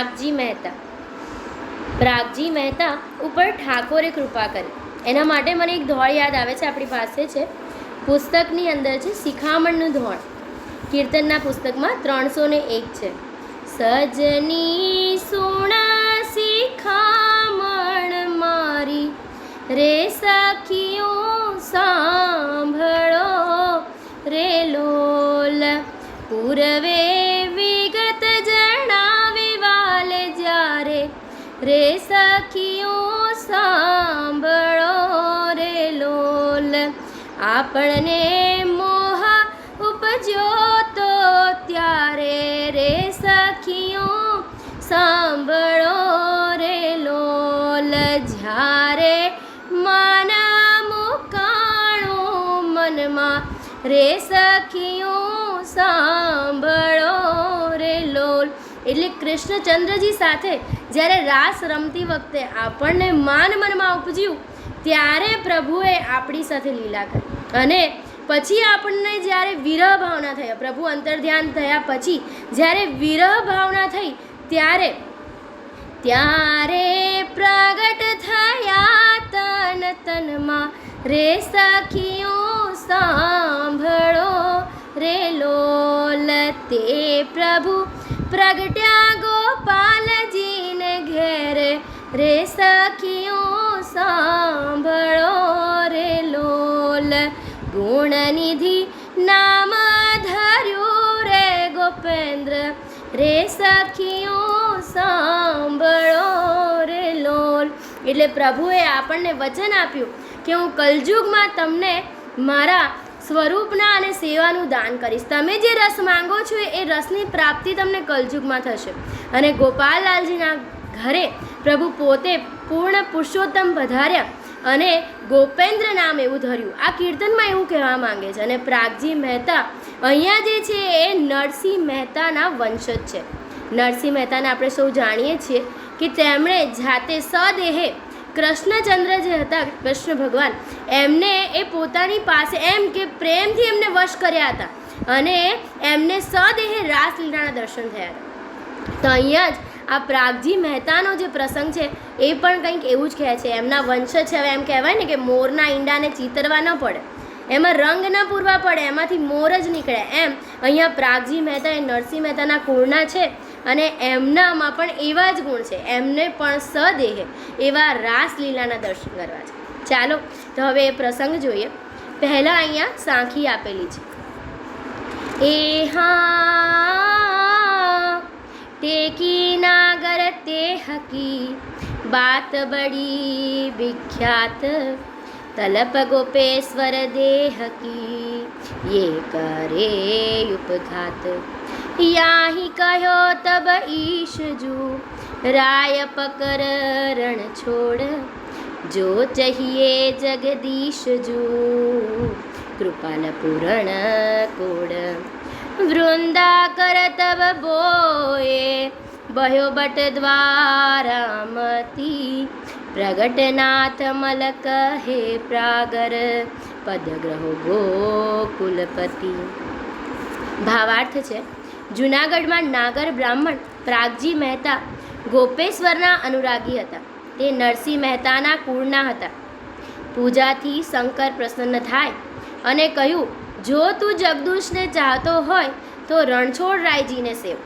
પ્રાગજી મહેતા. પ્રાગજી મહેતા ઉપર ઠાકોરે કૃપા કરી. એના માટે મને એક ધોળ યાદ આવે છે આપણી પાસે છે. પુસ્તકની અંદર છે શિખામણનું ધોળ. કીર્તનના પુસ્તકમાં ત્રણસો ને એક છે. સજની સુણા શિખામણ મારી. રે સખીઓ સાંભળો. રે લોલ પૂરવે રે સખીઓ, સાંભળો રે લોલ. આપણને મોહ ઉપજ્યો તો ત્યારે રે સખીઓ, સાંભળો રે લોલ. જ્યારે માના મુકાણો મનમાં, રે સખીઓ, સાંભળો રે લોલ. એટલે કૃષ્ણચંદ્રજી સાથે જ્યારે રાસ રમતી વખતે આપણને માન મનમાં ઉપજ્યું, ત્યારે પ્રભુએ આપણી સાથે લીલા કરી. અને પછી આપણને જ્યારે વિરહ ભાવના થઈ પ્રભુ અંતર્ધ્યાન થયા પછી જ્યારે વિરહ ભાવના થઈ, ત્યારે ત્યારે પ્રગટ થયા તન તનમાં, રે સખીઓ, સાંભળો, રે લોલ તે પ્રભુ, પ્રગટ્યા ગોપાલજીને ઘેર રે સખીઓ, સાંભળો રે લોલ. ગુણનિધિ નામ ધર્યું રે ગોપેન્દ્ર. રે સખીઓ, સાંભળો રે લોલ. એટલે પ્રભુએ આપણને વચન આપ્યું કે હું કલયુગમાં તમને મારા સ્વરૂપના અને સેવાનું દાન કરીશ. તમે જે રસ માંગો છો એ રસની પ્રાપ્તિ તમને કલયુગમાં થશે. અને ગોપાલલાલજીના ઘરે પ્રભુ પોતે પૂર્ણ પુરુષોત્તમ પધાર્યા અને ગોપેન્દ્ર નામ એવું ધર્યું. આ કીર્તનમાં એવું કહેવા માંગે છે અને પ્રાગજી મહેતા અહીંયા જે છે એ નરસિંહ મહેતાના વંશજ છે. નરસિંહ મહેતાને આપણે સૌ જાણીએ છીએ કે તેમણે જાતે સદેહે કૃષ્ણચંદ્ર જે હતા, કૃષ્ણ ભગવાન, એમને એ પોતાની પાસે એમ કે પ્રેમથી એમને વશ કર્યા હતા અને એમને સદેહે રાસલીલાના દર્શન થયા હતા. તો અહીંયા જ આ પ્રાગજી મહેતાનો જે પ્રસંગ છે, એ પણ કંઈક એવું જ કહે છે. એમના વંશ છે, હવે એમ કહેવાય ને કે મોરના ઈંડાને ચીતરવા ન પડે. એમાં રંગ ન પૂરવા પડે, એમાંથી મોર જ નીકળે. એમ અહીંયા પ્રાગજી મહેતા એ નરસિંહ મહેતાના કુળના છે અને એમનામાં પણ એવા જ ગુણ છે. એમને પણ સદેહે એવા રાસલીલાના દર્શન કરવા છે. ચાલો, તો હવે એ પ્રસંગ જોઈએ. પહેલાં અહીંયા સાંખી આપેલી છે. એ હા ते की नागर ते हकी? बात बड़ी विख्यात। तलप गोपेश्वर देह की। ये करे उपघात। याहि कहो तब ईश जू। राय पकर रण छोड़। जो चाहिए जगदीश जगदीशजू कृपाल पूरण कोड़। વૃંદા કર તબ બોએ બહ્યો બટ દ્વારામતી. પ્રગટનાથ મલક હે પ્રાગર, પદગ્રહો ગોકુલપતિ. ભાવાર્થ છે, જૂનાગઢમાં નાગર બ્રાહ્મણ પ્રાગજી મહેતા ગોપેશ્વરના અનુરાગી હતા. તે નરસિંહ મહેતાના કુળના હતા. પૂજાથી શંકર પ્રસન્ન થાય અને કહ્યું જો તું જગદુશને ચાહતો હોય, તો રણછોડ રાયજીને સેવ.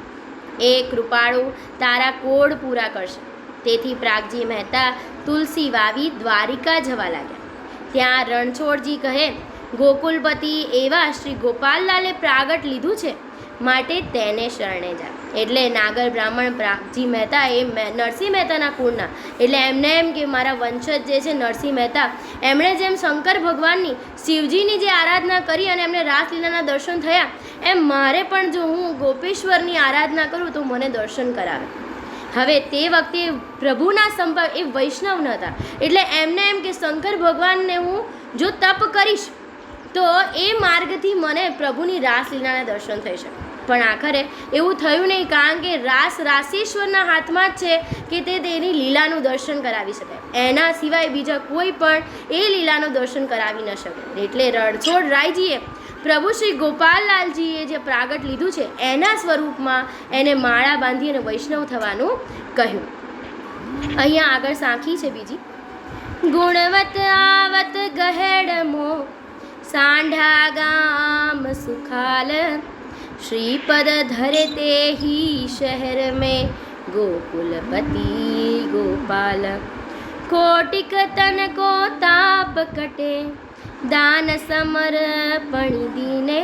એ કૃપાળુ તારા કોડ પૂરા કરશે. તેથી પ્રાગજી મહેતા તુલસી વાવી દ્વારિકા જવા લાગ્યા. ત્યાં રણછોડજી કહે, ગોકુલપતિ, એવા શ્રી ગોપાલલાલે પ્રાગટ લીધું છે. માટે તેને શરણે જા. એટલે નાગર બ્રાહ્મણ પ્રાગજી મહેતા એ નરસિંહ મહેતાના કુળના. એટલે એમને એમ કે મારા વંશજ જે છે નરસિંહ મહેતા, એમણે જેમ શંકર ભગવાનની શિવજીની જે આરાધના કરી અને એમને રાસલીલાના દર્શન થયા, એમ મારે પણ જો હું ગોપેશ્વરની આરાધના કરું તો મને દર્શન કરાવે. હવે તે વખતે પ્રભુના સંપર્ક એ વૈષ્ણવ નહોતા હતા. એટલે એમને એમ કે શંકર ભગવાનને હું જો તપ કરીશ, તો એ માર્ગથી મને પ્રભુની રાસલીલાના દર્શન થઈ શકે. પણ આખરે એવું થયું નહીં કારણ કે રાસ રાસેશ્વરના હાથમાં જ છે કે તે તેની લીલાનું દર્શન કરાવી શકે. એના સિવાય બીજા કોઈ પણ એ લીલાનું દર્શન કરાવી ન શકે. એટલે રણછોડ રાયજીએ પ્રભુ શ્રી ગોપાલલાલજીએ જે પ્રાગટ લીધું છે એના સ્વરૂપમાં એને માળા બાંધી અને વૈષ્ણવ થવાનું કહ્યું. અહીંયા આગળ સાંખી છે બીજી. ગુણવત આવત ગહેડમો, સાંઢા ગામ સુખાલ શ્રીપદ ધરે તે ही શહેર में गोकुलपति गोपाल कोटिक तन को ताप कटे દાન સમર્પણી દીને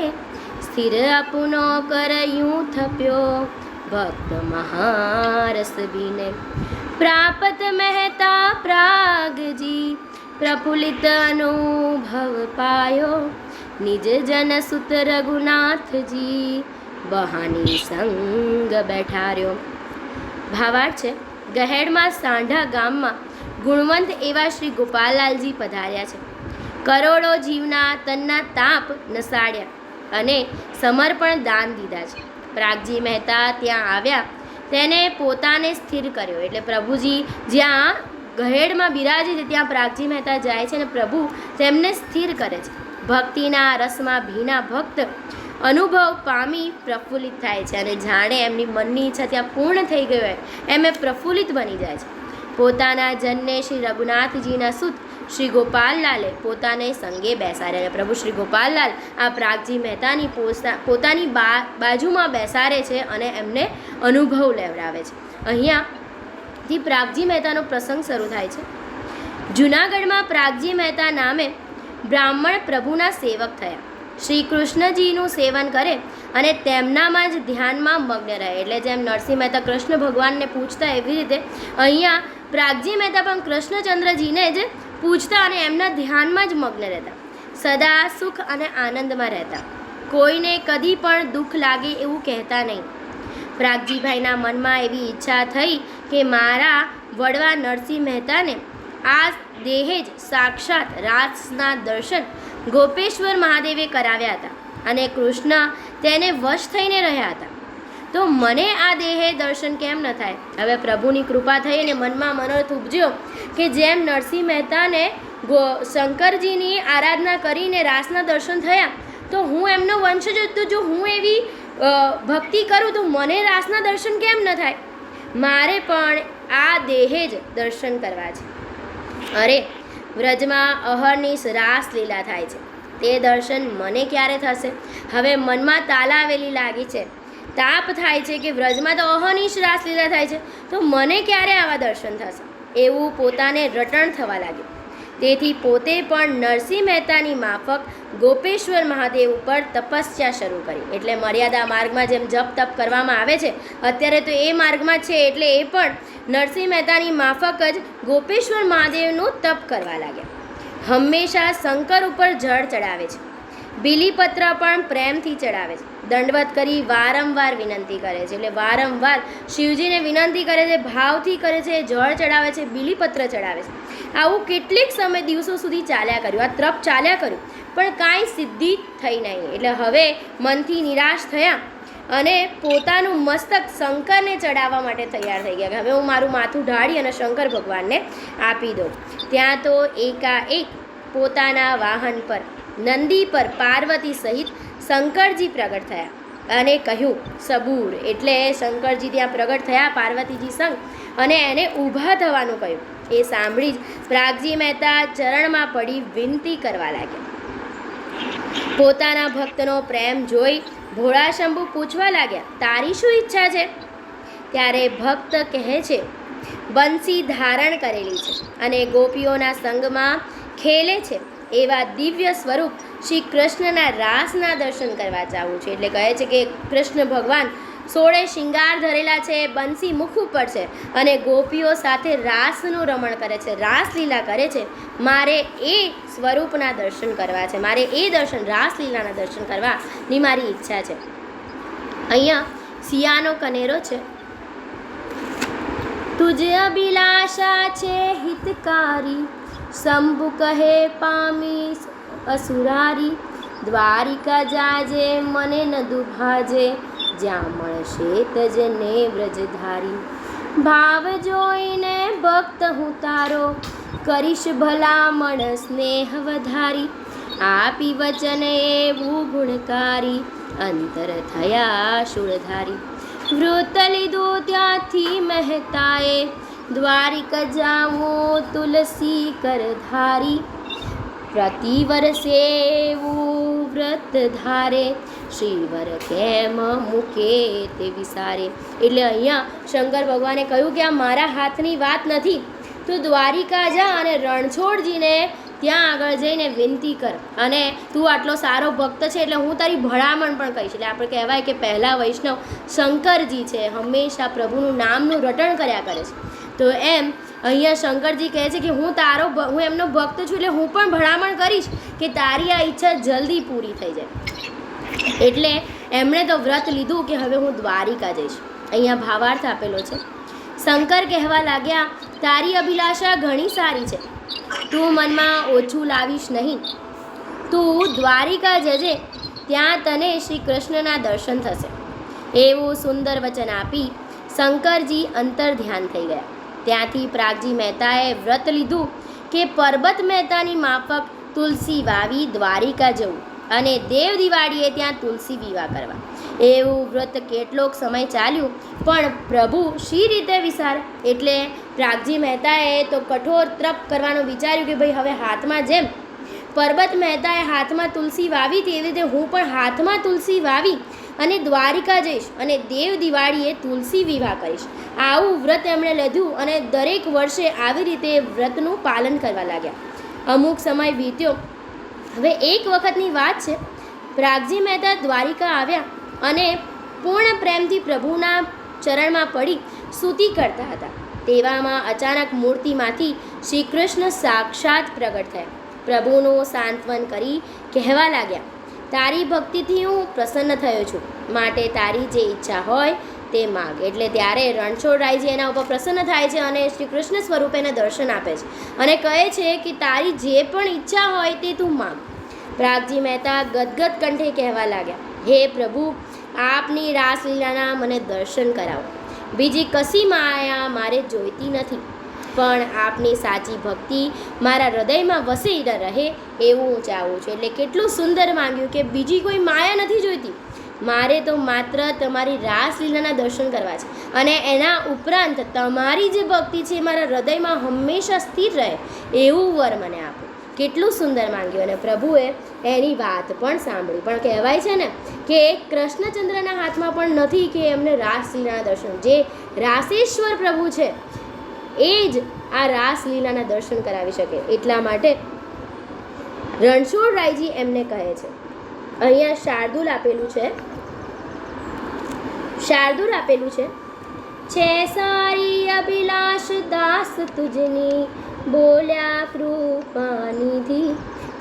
સ્થિર અપુનો કરયું થપ્યો ભક્ત મહારસ બીને પ્રાપત મહેતા પ્રાગજી પ્રફુલ્લિત અનુભવ પાયો નિજ જન સુત રઘુનાથજી બહાની સંગ બેઠાર્યો. ભાવાર્થ છે. ગહેડમાં સાંઢા ગામમાં ગુણવંત એવા શ્રી ગોપાલલાલજી પધાર્યા છે. કરોડો જીવના તનના તાપ નસાડ્યા અને સમર્પણ દાન દીધા છે. પ્રાગજી મહેતા ત્યાં આવ્યા, તેને પોતાને સ્થિર કર્યો. એટલે પ્રભુજી જ્યાં ગહેડમાં બિરાજે છે, ત્યાં પ્રાગજી મહેતા જાય છે અને પ્રભુ તેમને સ્થિર કરે છે. ભક્તિના રસમાં ભીના ભક્ત અનુભવ પામી પ્રફુલ્લિત થાય છે અને જાણે એમની મનની ઈચ્છા ત્યાં પૂર્ણ થઈ ગઈ હોય, એમ એ પ્રફુલ્લિત બની જાય છે. પોતાના જનને શ્રી રઘુનાથજીના સુત શ્રી ગોપાલલાલે પોતાને સંગે બેસાડે અને પ્રભુ શ્રી ગોપાલલાલ આ પ્રાગજી મહેતાની પોતાની બા, બાજુમાં બેસાડે છે અને એમને અનુભવ લેવડાવે છે. અહીંયાથી પ્રાગજી મહેતાનો પ્રસંગ શરૂ થાય છે. જૂનાગઢમાં પ્રાગજી મહેતા નામે બ્રાહ્મણ પ્રભુના સેવક થયા. શ્રી કૃષ્ણજીનું સેવન કરે અને તેમનામાં જ ધ્યાનમાં મગ્ન રહે. એટલે જેમ નરસિંહ મહેતા કૃષ્ણ ભગવાનને પૂછતા એવી રીતે અહીંયા પ્રાગજી મહેતા પણ કૃષ્ણચંદ્રજીને જ પૂછતા અને એમના ધ્યાનમાં જ મગ્ન રહેતા. સદા સુખ અને આનંદમાં રહેતા. કોઈને કદી પણ દુઃખ લાગે એવું કહેતા નહીં. પ્રાગજીભાઈના મનમાં એવી ઈચ્છા થઈ કે મારા વડવા નરસિંહ મહેતાને આ દેહે જ સાક્ષાત રાસના દર્શન ગોપેશ્વર મહાદેવે કરાવ્યા હતા અને કૃષ્ણ તેને વશ થઈને રહ્યા હતા. તો મને આ દેહે દર્શન કેમ ન થાય? હવે પ્રભુની કૃપા થઈ અને મનમાં મનોરથ ઉપજ્યો કે જેમ નરસિંહ મહેતાને ગો શંકરજીની આરાધના કરીને રાસના દર્શન થયા, તો હું એમનો વંશજ હતો જો હું એવી ભક્તિ કરું, તો મને રાસના દર્શન કેમ ન થાય? મારે પણ આ દેહે જ દર્શન કરવા છે. અરે, વ્રજમાં અહર્નિશ રાસ લીલા થાય છે. તે દર્શન મને ક્યારે થશે? હવે મનમાં તાલાવેલી લાગી છે. તાપ થાય છે કે વ્રજમાં તો અહર્નિશ રાસ લીલા થાય છે. તો મને ક્યારે આવા દર્શન થશે? એવું પોતાને રટણ થવા લાગ્યું. તેથી પોતે પણ નરસિંહ મહેતાની માફક ગોપેશ્વર મહાદેવ ઉપર તપસ્યા શરૂ કરી. એટલે મર્યાદા માર્ગમાં જેમ જપ તપ કરવામાં આવે છે, અત્યારે તો એ માર્ગમાં છે એટલે એ પણ નરસિંહ મહેતાની માફક જ ગોપેશ્વર મહાદેવનું તપ કરવા લાગ્યા. હંમેશા શંકર ઉપર જળ ચડાવે છે. બિલીપત્ર પણ પ્રેમથી ચડાવે છે. દંડવત કરી વારંવાર વિનંતી કરે છે. એટલે વારંવાર શિવજીને વિનંતી કરે છે, ભાવથી કરે છે, જળ ચડાવે છે, બીલીપત્ર ચડાવે છે. આવું કેટલીક સમય દિવસો સુધી ચાલ્યા કર્યું. આ ત્રપ ચાલ્યા કર્યું. પણ કાંઈ સિદ્ધિ થઈ નહીં. એટલે હવે મનથી નિરાશ થયા અને પોતાનું મસ્તક શંકરને ચડાવવા માટે તૈયાર થઈ ગયા હવે હું મારું માથું ઢાળી અને શંકર ભગવાનને આપી દઉં. ત્યાં તો એકાએક પોતાના વાહન પર, નંદી પર, પાર્વતી સહિત શંકરજી પ્રગટ થયા અને કહ્યું, સબૂર. એટલે શંકરજી ત્યાં પ્રગટ થયા, પાર્વતીજી સંગ, અને એને ઊભા થવાનું કહ્યું. એ સાંભળી જ પ્રાગજી મહેતા ચરણમાં પડી વિનંતી કરવા લાગ્યા. પોતાના ભક્તનો પ્રેમ જોઈ ભોળા શંભુ પૂછવા લાગ્યા, તારી શું ઈચ્છા છે? ત્યારે ભક્ત કહે છે, બંસી ધારણ કરેલી છે અને ગોપીઓના સંગમાં ખેલે છે. એવા દિવ્ય સ્વરૂપ શ્રી કૃષ્ણના રાસના દર્શન કરવા જાવું છે. એટલે કહે છે કે કૃષ્ણ ભગવાન સોળે શિંગાર ધરેલા છે, બંસી મુખ ઉપર છે અને ગોપીઓ સાથે રાસનું રમણ કરે છે, રાસલીલા કરે છે. મારે એ સ્વરૂપના દર્શન કરવા છે, મારે એ દર્શન, રાસલીલાના દર્શન કરવાની મારી ઈચ્છા છે. અહીંયા સિયાનો કનેરો છે. તુજ અભિલાષા છે હિતકારી શંભુ કહે પામી અસુરારી, દ્વારિકા જાજે, મને ન દુભાજે, જ્યાં મળશે તજને વ્રજધારી. ભાવ જોઈને ભક્ત હું તારો, કરીશ ભલામણ સ્નેહ વધારી. આપી વચન એવું ગુણકારી, અંતર થયા શૂળધારી. વૃત લીધું ત્યાંથી મહેતાએ દ્વારિક જાઓ તુલસી કર ધારી પ્રતિ વર્ષે વ્રત ધારે, શ્રીવર કેમ મૂકે તે વિસારે. એટલે અહીંયા શંકર ભગવાને કહ્યું કે આ મારા હાથની વાત નથી. તું દ્વારિકા જા અને રણછોડજીને ત્યાં આગળ જઈને વિનંતી કર. અને તું આટલો સારો ભક્ત છે એટલે હું તારી ભલામણ પણ કહીશ. એટલે આપણે કહેવાય કે પહેલાં વૈષ્ણવ શંકરજી છે, હંમેશા પ્રભુનું નામનું રટણ કર્યા કરે છે. તો એમ અહીંયા શંકરજી કહે છે કે હું તારો હું એમનો ભક્ત છું એટલે હું પણ ભલામણ કરીશ કે તારી આ ઈચ્છા જલ્દી પૂરી થઈ જાય. એટલે એમણે તો વ્રત લીધું કે હવે હું દ્વારિકા જઈશ. અહીંયા ભાવાર્થ આપેલો છે. શંકર કહેવા લાગ્યા, તારી અભિલાષા ઘણી સારી છે. તું મનમાં ઓછું લાવીશ નહીં. તું દ્વારિકા જજે, ત્યાં તને શ્રી કૃષ્ણના દર્શન થશે. એવું સુંદર વચન આપી શંકરજી અંતર ધ્યાન થઈ ગયા. ત્યાંથી પ્રાગજી મહેતાએ વ્રત લીધું કે પરબત મહેતાની માફક તુલસી વાવી દ્વારિકા જવું અને દેવ દિવાળીએ ત્યાં તુલસી વિવાહ કરવા. એવું વ્રત કેટલોક સમય ચાલ્યું, પણ પ્રભુ શી રીતે વિચાર એટલે પ્રાગજી મહેતાએ તો કઠોર ત્રપ કરવાનું વિચાર્યું કે ભાઈ હવે હાથમાં જેમ. પરબત મહેતાએ હાથમાં તુલસી વાવી તેવી રીતે હું પણ હાથમાં તુલસી વાવી અને દ્વારિકા જઈશ અને દેવ દિવાળીએ તુલસી વિવાહ કરીશ. આવું વ્રત એમણે લીધું અને દરેક વર્ષે આવી રીતે વ્રતનું પાલન કરવા લાગ્યા. અમુક સમય વીત્યો. હવે એક વખતની વાત છે. પ્રાગજી મહેતા દ્વારિકા આવ્યા અને પૂર્ણ પ્રેમથી પ્રભુના ચરણમાં પડી સ્તુતિ કરતા હતા. તેવામાં અચાનક મૂર્તિમાંથી શ્રી કૃષ્ણ સાક્ષાત પ્રગટ થયા. પ્રભુનું સાંત્વન કરી કહેવા લાગ્યા. તારી ભક્તિથી હું પ્રસન્ન થયો છું. માટે તારી જે ઈચ્છા હોય તે માગ. એટલે ત્યારે રણછોડરાયજી એના ઉપર પ્રસન્ન થાય છે અને શ્રી કૃષ્ણ સ્વરૂપે એને દર્શન આપે છે. અને કહે છે કે તારી જે પણ ઈચ્છા હોય તે તું માગ. પ્રાગજી મહેતા ગદગદ કંઠે કહેવા લાગ્યા. હે પ્રભુ, આપની રાસલીલાના મને દર્શન કરાવો. બીજી કશી માયા મારે જોઈતી નથી. પણ આપની સાચી ભક્તિ મારા હૃદયમાં વસી રહે એવું હું ચાહું છું. એટલે કેટલું સુંદર માંગ્યું કે બીજી કોઈ માયા નથી જોઈતી. મારે તો માત્ર તમારી રાસલીલાના દર્શન કરવા છે. અને એના ઉપરાંત તમારી જે ભક્તિ છે મારા હૃદયમાં હંમેશા સ્થિર રહે એવું વર મને આપો. કેટલું સુંદર માંગ્યું. અને પ્રભુએ એની વાત પણ સાંભળી. પણ કહેવાય છે ને કે કૃષ્ણચંદ્રના હાથમાં પણ નથી કે એમને રાસલીલાના દર્શન. જે રાસેશ્વર પ્રભુ છે એ જ આ રાસલીલાના દર્શન કરાવી શકે. એટલા માટે રણછોડરાયજી એમને કહે છે. અહીંયા શાર્દુલ આપેલું છે. શાર્દુલ આપેલું છે. છે સારી અભિલાષ દાસ તુજની, બોલ્યા કૃપાનિધિ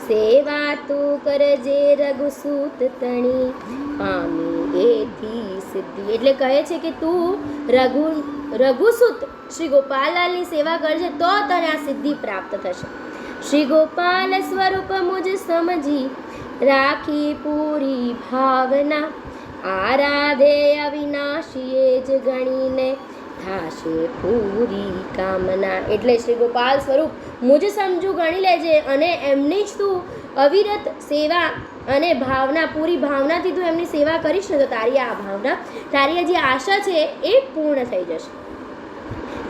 સેવા તું કરજે રઘુસૂત તણી. પામી એથી સિદ્ધિ. એટલે કહે છે કે તું રઘુ, રઘુસૂત શ્રી ગોપાલાલની સેવા કરજે તો તને આ સિદ્ધિ પ્રાપ્ત થશે. શ્રી ગોપાલ સ્વરૂપ મુજ સમજી રાખી પૂરી ભાવના. આરાધે અવિનાશીએ જ ગણીને થાશે પૂરી કામના. એટલે શ્રી ગોપાલ સ્વરૂપ, મુજ સમજુ ગણી લેજે અને એમની જ તું અવિરત સેવા અને ભાવના, પૂરી ભાવનાથી તું એમની સેવા કરીશ ને તો તારી આ ભાવના, તારી આ જે આશા છે એ પૂર્ણ થઈ જશે.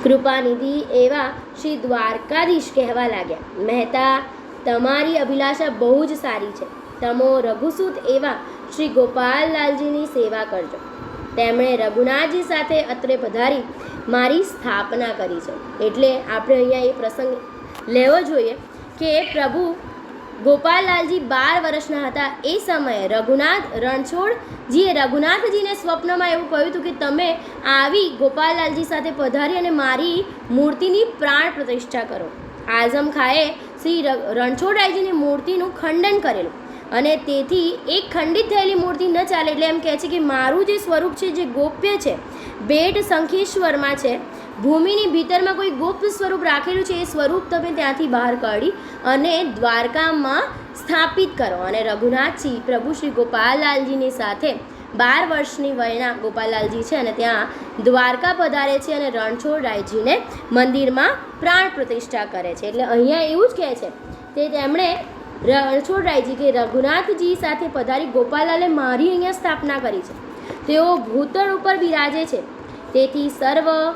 કૃપાનિધિ એવા શ્રી દ્વારકાધીશ કહેવા લાગ્યા. મહેતા, તમારી અભિલાષા બહુ જ સારી છે. તમો રઘુસૂત એવા શ્રી ગોપાલ લાલજીની સેવા કરજો. તેમણે રઘુનાથજી સાથે અત્રે પધારી મારી સ્થાપના કરી છે. એટલે આપણે અહીંયા એ પ્રસંગ લેવો જોઈએ કે પ્રભુ ગોપાલલાલજી બાર વર્ષના હતા. એ સમયે રઘુનાથ રણછોડજીએ રઘુનાથજીને સ્વપ્નમાં એવું કહ્યું હતું કે તમે આવી ગોપાલલાલજી સાથે પધારી અને મારી મૂર્તિની પ્રાણ પ્રતિષ્ઠા કરો. આઝમ ખાએ શ્રી રણછોડરાયજીની મૂર્તિનું ખંડન કરેલું. અને તેથી એક ખંડિત થયેલી મૂર્તિ ન ચાલે એટલે એમ કહે છે કે મારું જે સ્વરૂપ છે, જે ગોપ્ય છે બેટ શંખેશ્વરમાં છે. ભૂમિની ભીતરમાં કોઈ ગુપ્ત સ્વરૂપ રાખેલું છે, એ સ્વરૂપ તમે ત્યાંથી બહાર કાઢી અને દ્વારકામાં સ્થાપિત કરો. અને રઘુનાથજી, પ્રભુ શ્રી ગોપાલલાલજીની સાથે બાર વર્ષની વયના ગોપાલલાલજી છે અને ત્યાં દ્વારકા પધારે છે અને રણછોડરાયજીને મંદિરમાં પ્રાણ પ્રતિષ્ઠા કરે છે. એટલે અહીંયા એવું જ કહે છે તે તેમણે રણછોડરાયજી કે રઘુનાથજી સાથે પધારી ગોપાલાલે મારી અહીંયા સ્થાપના કરી છે. તેઓ ભૂતળ ઉપર બિરાજે છે. તેથી સર્વ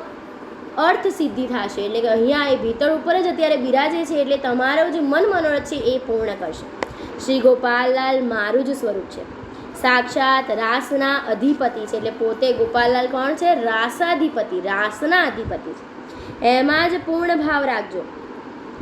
અર્થ સિદ્ધિ થશે. એટલે કે અહીંયા એ ભીતળ ઉપર જ અત્યારે બિરાજે છે, એટલે તમારો જે મન મનોરથ છે એ પૂર્ણ કરશે. શ્રી ગોપાલલાલ મારું જ સ્વરૂપ છે. સાક્ષાત રાસના અધિપતિ છે. એટલે પોતે ગોપાલલાલ કોણ છે? રાસાધિપતિ, રાસના અધિપતિ છે. એમાં જ પૂર્ણ ભાવ રાખજો.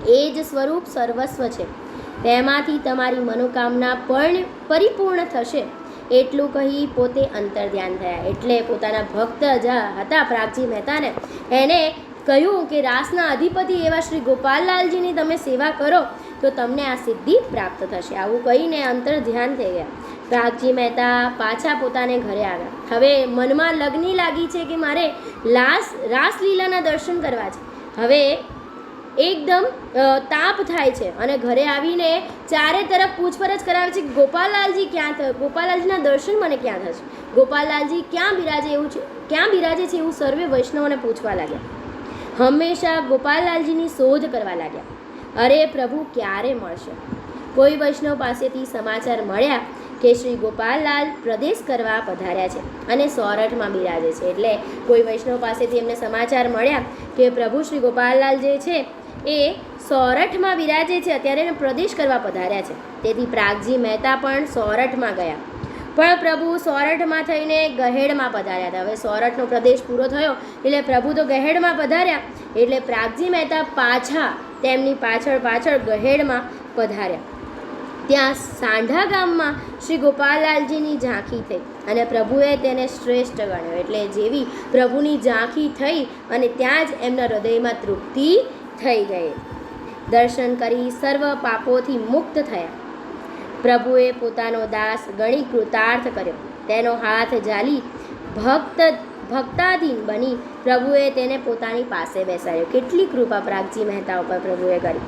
એ જ સ્વરૂપ સર્વસ્વ છે. તેમાંથી તમારી મનોકામના પણ પરિપૂર્ણ થશે. એટલું કહી પોતે અંતર ધ્યાન થયા. એટલે પોતાના ભક્ત જ હતા પ્રાગજી મહેતાને. એને કહ્યું કે રાસના અધિપતિ એવા શ્રી ગોપાલલાલજીની તમે સેવા કરો, તો તમને આ સિદ્ધિ પ્રાપ્ત થશે. આવું કહીને અંતર ધ્યાન થઈ ગયા. પ્રાગજી મહેતા પાછા પોતાને ઘરે આવ્યા. હવે મનમાં લગ્ની લાગી છે કે મારે લાસ રાસલીલાના દર્શન કરવા છે. હવે એકદમ તાપ થાય છે. અને ઘરે આવીને ચારે તરફ પૂછપરછ કરાવે છે ગોપાલલાલજી ક્યાં થયો? ગોપાલલાલજીના દર્શન મને ક્યાં થશે? ગોપાલલાલજી ક્યાં બિરાજે એવું છે? ક્યાં બિરાજે છે એવું સર્વે વૈષ્ણવોને પૂછવા લાગ્યા. હંમેશા ગોપાલલાલજીની શોધ કરવા લાગ્યા. અરે પ્રભુ, ક્યારે મળશે? કોઈ વૈષ્ણવ પાસેથી સમાચાર મળ્યા કે શ્રી ગોપાલલાલ પ્રદેશ કરવા પધાર્યા છે અને સોરઠમાં બિરાજે છે. એટલે કોઈ વૈષ્ણવ પાસેથી એમને સમાચાર મળ્યા કે, પ્રભુ, શ્રી ગોપાલલાલ જે છે એ સોરઠમાં બિરાજે છે. અત્યારે એને પ્રદેશ કરવા પધાર્યા છે. તેથી પ્રાગજી મહેતા પણ સોરઠમાં ગયા. પણ પ્રભુ સોરઠમાં થઈને ગહેડમાં પધાર્યા હતા. હવે સોરઠનો પ્રદેશ પૂરો થયો એટલે પ્રભુ તો ગહેડમાં પધાર્યા. એટલે પ્રાગજી મહેતા પાછા તેમની પાછળ પાછળ ગહેડમાં પધાર્યા. ત્યાં સાંઢા ગામમાં શ્રી ગોપાલલાલજીની ઝાંખી થઈ અને પ્રભુએ તેને શ્રેષ્ઠ ગણ્યો. એટલે જેવી પ્રભુની ઝાંખી થઈ અને ત્યાં જ એમના હૃદયમાં તૃપ્તિ થઈ ગઈ દર્શન કરી સર્વ પાપોથી મુક્ત થયા. પ્રભુએ પોતાનો દાસ ગણી કૃતાર્થ કર્યો. તેનો હાથ જાલી ભક્ત, ભક્તાધીન બની પ્રભુએ તેને પોતાની પાસે બેસાડ્યો. કેટલી કૃપા પ્રાગજી મહેતા ઉપર પ્રભુએ કરી.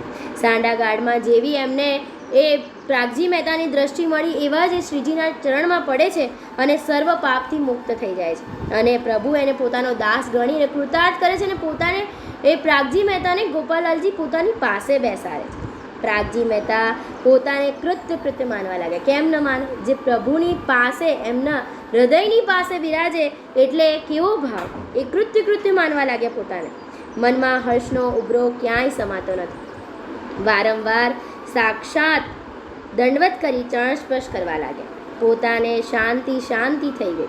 સાંડા ગાઢમાં જેવી એમને એ પ્રાગજી મહેતાની દ્રષ્ટિ મળી એવા જ એ શ્રીજીના ચરણમાં પડે છે અને સર્વ પાપથી મુક્ત થઈ જાય છે. અને પ્રભુ એને પોતાનો દાસ ગણીને કૃતાર્થ કરે છે અને પોતાને એ પ્રાગજી મહેતાને ગોપાલાલજી પોતાની પાસે બેસાડે છે. પ્રાગજી મહેતા પોતાને કૃત્ય કૃત્ય માનવા લાગે કેમ ન માને? જે પ્રભુની પાસે, એમના હૃદયની પાસે બિરાજે એટલે કેવો ભાવ? એ કૃત્ય કૃત્ય માનવા લાગ્યા પોતાને. મનમાં હર્ષનો ઉભરો ક્યાંય સમાતો નથી. વારંવાર સાક્ષાત દંડવત કરી ચરણ સ્પર્શ કરવા લાગ્યા. પોતાને શાંતિ શાંતિ થઈ ગઈ.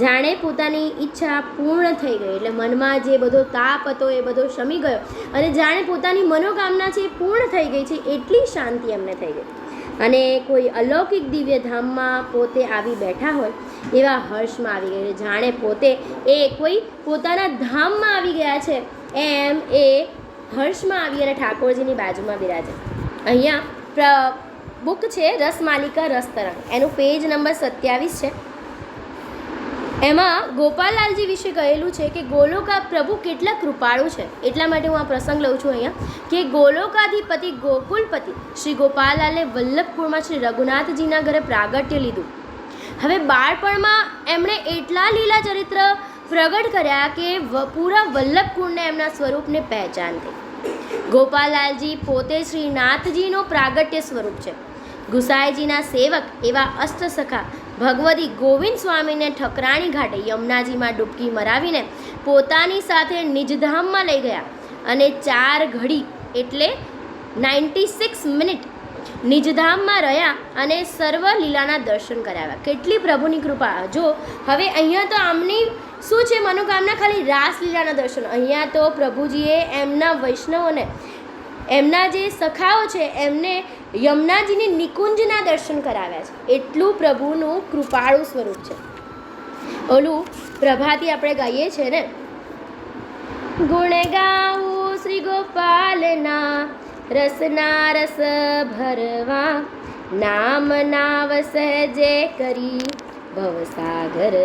જાણે પોતાની ઈચ્છા પૂર્ણ થઈ ગઈ. એટલે મનમાં જે બધો તાપ હતો, એ બધો શમી ગયો. અને જાણે પોતાની મનોકામના છે એ પૂર્ણ થઈ ગઈ છે, એટલી શાંતિ એમને થઈ ગઈ. અને કોઈ અલૌકિક દિવ્ય ધામમાં પોતે આવી બેઠા હોય, એવા હર્ષમાં આવી ગયા જાણે પોતે એ કોઈ પોતાના ધામમાં આવી ગયા છે, એમ એ હર્ષમાં આવી અને ઠાકોરજીની બાજુમાં બિરાજે. અહીંયા બુક છે રસમાલિકા રસતરંગ એનું પેજ નંબર સત્યાવીસ છે. એમાં ગોપાલલાલજી વિશે કહેલું છે કે ગોલોકા પ્રભુ કેટલા કૃપાળુ છે. એટલા માટે હું આ પ્રસંગ લઉં છું અહીંયા, કે ગોલોકાધિપતિ ગોકુલપતિ શ્રી ગોપાલલાલે વલ્લભપુરમાં શ્રી રઘુનાથજીના ઘરે પ્રાગટ્ય લીધું. હવે બાળપણમાં એમણે એટલા લીલા ચરિત્ર પ્રગટ કર્યા કે પૂરા વલ્લભપુરને એમના સ્વરૂપને પહેચાન થઈ. ગોપાલલાલજી પોતે શ્રી નાથજીનો પ્રાગટ્ય સ્વરૂપ છે. ગુસાઈજીના સેવક એવા અષ્ટસખા ભગવતી ગોવિંદ સ્વામીને ઠકરાણી ઘાટે યમુનાજીમાં ડૂબકી મરાવીને પોતાની સાથે નિજધામમાં લઈ ગયા. અને ચાર ઘડી એટલે નાઇન્ટી સિક્સ મિનિટ નિજધામમાં રહ્યા અને સર્વ લીલાના દર્શન કરાવ્યા. કેટલી પ્રભુની કૃપા. જો હવે અહીંયા તો આમની શું છે? મનોકામના ખાલી રાસલીલાના દર્શન. અહીંયા તો પ્રભુજીએ એમના વૈષ્ણવોને, એમના જે સખાઓ છે, એમને યમુનાજીની નિકુંજના દર્શન કરાવ્યા છે. એટલું પ્રભુનું કૃપાળુ સ્વરૂપ છે. ઓલું પ્રભાતી આપણે ગાઈએ છીએ ને? ગુણ ગાવું શ્રી ગોપાલના રસના રસ ભરવા, નામ નાવ સહજે કરી ભવસાગર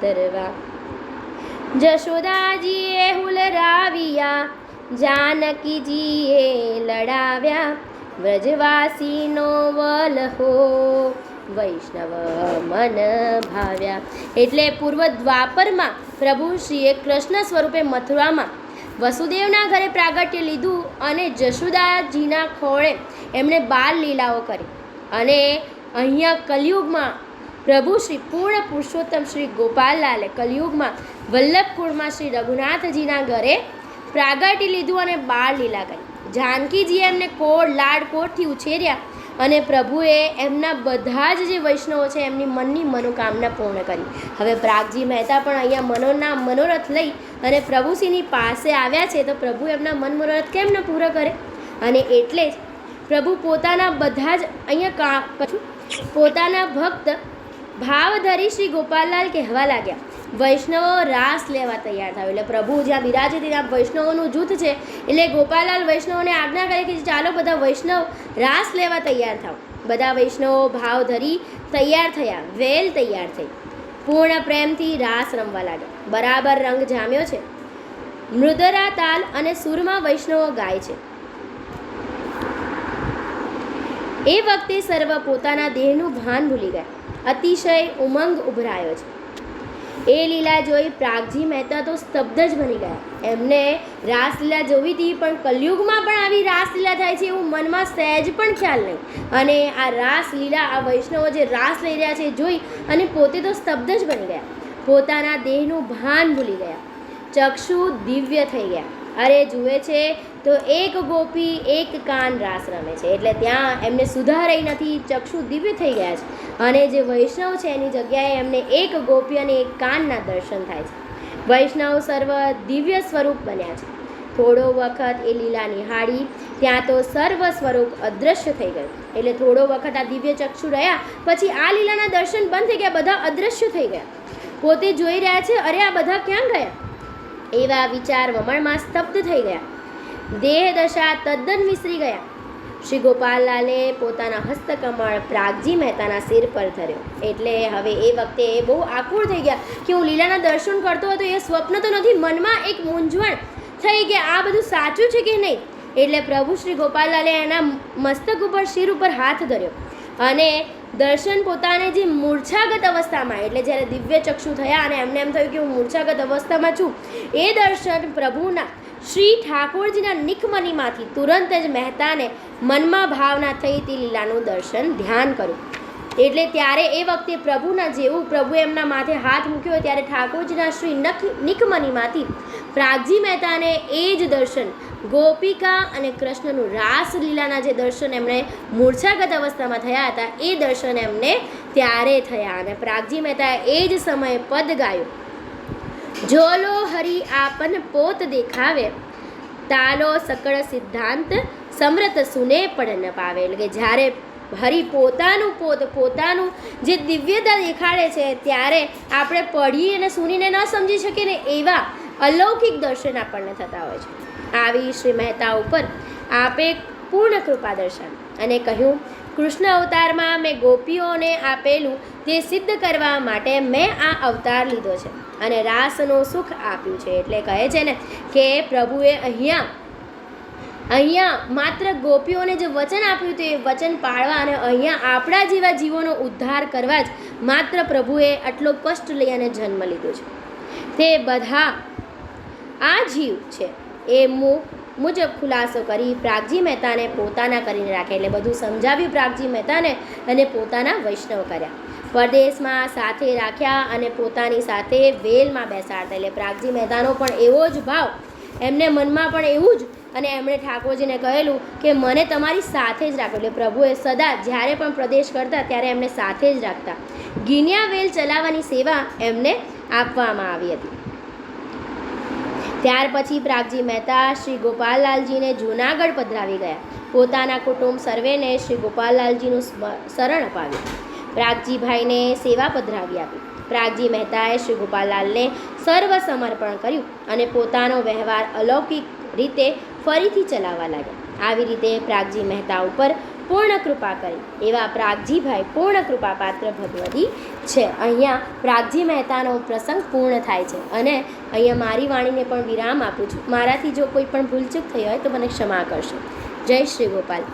તરવા. જશોદાજીએ હુલરાવ્યા, જાનકીજીએ લડાવ્યા, વ્રજવાસીનો વલહો વૈષ્ણવ મન ભાવ્યા. એટલે પૂર્વ દ્વાપરમાં પ્રભુ શ્રીએ કૃષ્ણ સ્વરૂપે મથુરામાં વસુદેવના ઘરે પ્રાગટ્ય લીધું અને જશોદાજીના ખોળે એમણે બાર લીલાઓ કરી અને અહીંયા કલયુગમાં પ્રભુ શ્રી પૂર્ણ પુરુષોત્તમ શ્રી ગોપાલલાલે કલયુગમાં વલ્લભકુળમાં શ્રી રઘુનાથજીના ઘરે પ્રાગટ્ય લીધું અને બાર લીલા કરી. જાનકીજીએ એમને કોળ, લાડ કોળથી ઉછેર્યા અને પ્રભુએ એમના બધા જ જે વૈષ્ણવો છે, એમની મનની મનોકામના પૂર્ણ કરી. હવે પ્રાગજી મહેતા પણ અહીંયા મનોના મનોરથ લઈ અને પ્રભુસિંહની પાસે આવ્યા છે, તો પ્રભુ એમના મન મનોરથ કેમ ન પૂરો કરે? અને એટલે જ પ્રભુ પોતાના બધા જ અહીંયા કશું પોતાના ભક્ત ભાવધરી શ્રી ગોપાલલાલ કહેવા લાગ્યા. વૈષ્ણવો રાસ લેવા તૈયાર થયો. એટલે પ્રભુ જ્યાં બિરાજે ત્યાં વૈષ્ણવોનું જૂથ છે. એટલે ગોપાલાલ વૈષ્ણવોને આજ્ઞા કરે કે ચાલો બધા વૈષ્ણવ રાસ લેવા તૈયાર થાવ. બધા વૈષ્ણવો ભાવ ધરી તૈયાર થયા. વેલ તૈયાર થઈ. પૂર્ણ પ્રેમથી રાસ રમવા લાગ્યા. બરાબર રંગ જામ્યો છે. મૃદરા તાલ અને સુરમાં વૈષ્ણવો ગાય છે. એ વખતે સર્વ પોતાના દેહનું ભાન ભૂલી ગયા. અતિશય ઉમંગ ઉભરાયો છે. એ લીલા જોઈ પ્રાગજી મહેતા તો સ્તબ્ધ જ બની ગયા. એમને રાસલીલા જોવી હતી, પણ કલયુગમાં પણ આવી રાસલીલા થાય છે એવું મનમાં સહેજ પણ ખ્યાલ નહીં. અને આ રાસલીલા, આ વૈષ્ણવો જે રાસ લઈ રહ્યા છે જોઈ અને પોતે તો સ્તબ્ધ જ બની ગયા. પોતાના દેહનું ભાન ભૂલી ગયા. ચક્ષુ દિવ્ય થઈ ગયા. અરે જુએ છે, તો એક ગોપી, એક કાન રાસ રમે છે. એટલે ત્યાં એમને સુધારાઈ નથી, ચક્ષુ દિવ્ય થઈ ગયા છે. અને જે વૈષ્ણવ છે એની જગ્યાએ એમને એક ગોપી અને એક કાનના દર્શન થાય છે. વૈષ્ણવ સર્વ દિવ્ય સ્વરૂપ બન્યા છે. થોડો વખત એ લીલા નિહાળી, ત્યાં તો સર્વ સ્વરૂપ અદૃશ્ય થઈ ગયું. એટલે થોડો વખત આ દિવ્ય ચક્ષુ રહ્યા, પછી આ લીલાના દર્શન બંધ થઈ ગયા, બધા અદૃશ્ય થઈ ગયા. પોતે જોઈ રહ્યા છે, અરે આ બધા ક્યાં ગયા? એવા વિચાર વમણમાં સ્તબ્ધ થઈ ગયા. દેહ દશા તદ્દન વિસરી ગયા. શ્રી ગોપાલલાલે પોતાના હસ્તકમળ પ્રાગજી મહેતાના સિર પર ધર્યો. એટલે હવે એ વખતે એ બહુ આકુળ થઈ ગયા કે હું લીલાના દર્શન કરતો હતો, એ સ્વપ્ન તો નથી, મનમાં એક મૂંઝવણ થઈ કે આ બધું સાચું છે કે નહીં? એટલે પ્રભુ શ્રી ગોપાલલાલે એના મસ્તક ઉપર શિર ઉપર હાથ ધર્યો. અને દર્શન પોતાને જે મૂર્છાગત અવસ્થામાં, એટલે જ્યારે દિવ્ય ચક્ષુ થયા અને એમને એમ થયું કે હું મૂર્છાગત અવસ્થામાં છું, એ દર્શન પ્રભુના શ્રી ઠાકોરજીના નિકમનીમાંથી તુરંત જ મહેતાને મનમાં ભાવના થઈ તે લીલાનું દર્શન ધ્યાન કર્યું. એટલે ત્યારે એ વખતે પ્રભુના જેવું પ્રભુ એમના માથે હાથ મૂક્યો ત્યારે ઠાકોરજીના શ્રી નિકમનીમાંથી પ્રાગજી મહેતાને એ જ દર્શન, ગોપિકા અને કૃષ્ણનું રાસલીલાના જે દર્શન એમણે મૂર્છાગત અવસ્થામાં થયા હતા, એ દર્શન એમને ત્યારે થયા અને પ્રાગજી મહેતાએ એ જ સમયે પદ ગાયું. જોલો હરી આપન પોત દેખાવે, તાલો સકળ સિદ્ધાંત સમરત સુને પણ ન પાવે. એટલે કે જ્યારે હરિ પોતાનું પોત પોતાનું જે દિવ્યતા દેખાડે છે ત્યારે આપણે પઢી અને સુનીને ન સમજી શકીએ ને એવા અલૌકિક દર્શન આપણને થતા હોય છે. આવી શ્રી મહેતા ઉપર આપે પૂર્ણ કૃપા દર્શન અને કહ્યું, કૃષ્ણ અવતારમાં મેં ગોપીઓને આપેલું તે સિદ્ધ કરવા માટે મેં આ અવતાર લીધો છે અને રાસનું સુખ આપ્યું છે. એટલે કહે છે ને કે પ્રભુએ અહીંયા અહીંયા માત્ર ગોપીઓને જે વચન આપ્યું હતું એ વચન પાળવા અને અહીંયા આપણા જેવા જીવોનો ઉદ્ધાર કરવા જ માત્ર પ્રભુએ આટલો કષ્ટ લઈ અને જન્મ લીધો છે. તે બધા આ જીવ છે. એ મુજબ ખુલાસો કરી પ્રાગજી મહેતાને પોતાના કરીને રાખે એટલે બધું સમજાવ્યું પ્રાગજી મહેતાને અને પોતાના વૈષ્ણવ કર્યા. પરદેશમાં સાથે રાખ્યા અને પોતાની સાથે વેલમાં બેસાડતા એટલે પ્રાગજી મહેતાનો પણ એવો જ ભાવ એમને મનમાં પણ એવું જ અને એમણે ઠાકોરજીને કહેલું કે મને તમારી સાથે જ રાખો. એટલે પ્રભુએ સદા જ્યારે પણ પ્રદેશ કરતા ત્યારે એમને સાથે જ રાખતા. ગિનિયા વેલ ચલાવવાની સેવા એમને આપવામાં આવી હતી. ત્યાર પછી પ્રાગજી મહેતા શ્રી ગોપાલલાલજીને જૂનાગઢ પધરાવી ગયા. પોતાના કુટુંબ સર્વેને શ્રી ગોપાલલાલજીનું શરણ અપાવ્યું. પ્રાગજીભાઈને સેવા પધરાવી આપી. પ્રાગજી મહેતાએ શ્રી ગોપાલલાલને સર્વ સમર્પણ કર્યું અને પોતાનો વ્યવહાર અલૌકિક રીતે ફરીથી ચલાવવા લાગ્યા. આવી રીતે પ્રાગજી મહેતા ઉપર પૂર્ણ કૃપા કરી. એવા પ્રાગજીભાઈ પૂર્ણ કૃપા પાત્ર ભગવતી છે. અહીંયા પ્રાગજી મહેતાનો પ્રસંગ પૂર્ણ થાય છે અને અહીંયા મારી વાણીને પણ વિરામ આપું છું. મારાથી જો કોઈ પણ ભૂલચૂક થઈ હોય તો મને ક્ષમા કરશો. જય શ્રી ગોપાલ.